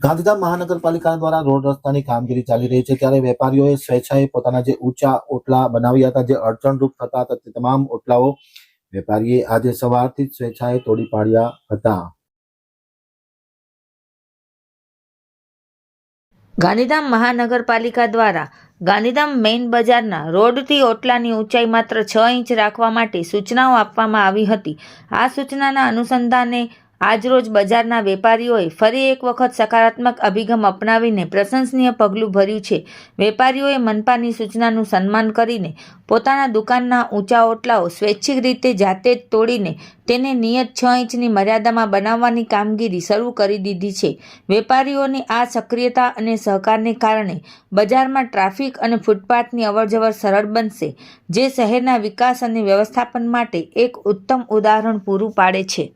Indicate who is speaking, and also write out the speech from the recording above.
Speaker 1: ગાંધીધામ મહાનગરપાલિકા દ્વારા રોડ રસ્તાની કામગીરી ચાલી રહી છે ત્યારે વેપારીઓએ સ્વેચ્છાએ પોતાના જે ઊંચા ઓટલા બનાવ્યા હતા, જે અડચણરૂપ થતા હતા, તે તમામ ઓટલાઓ વેપારીએ આજે સવારથી જ સ્વેચ્છાએ તોડી પાડ્યા હતા.
Speaker 2: ગાંધીધામ મહાનગરપાલિકા દ્વારા ગાંધીધામ મેઇન બજારના રોડથી ઓટલાની ઊંચાઈ માત્ર છ ઇંચ રાખવા માટે સૂચનાઓ આપવામાં આવી હતી. આ સૂચનાના અનુસંધાને આજરોજ બજારના વેપારીઓએ ફરી એક વખત સકારાત્મક અભિગમ અપનાવીને પ્રશંસનીય પગલું ભર્યું છે. વેપારીઓએ મનપાની સૂચનાનું સન્માન કરીને પોતાના દુકાનના ઊંચા ઓટલાઓ સ્વૈચ્છિક રીતે જાતે જ તોડીને તેને નિયત છ ઇંચની મર્યાદામાં બનાવવાની કામગીરી શરૂ કરી દીધી છે. વેપારીઓની આ સક્રિયતા અને સહકારને કારણે બજારમાં ટ્રાફિક અને ફૂટપાથની અવરજવર સરળ બનશે, જે શહેરના વિકાસ અને વ્યવસ્થાપન માટે એક ઉત્તમ ઉદાહરણ પૂરું પાડે છે.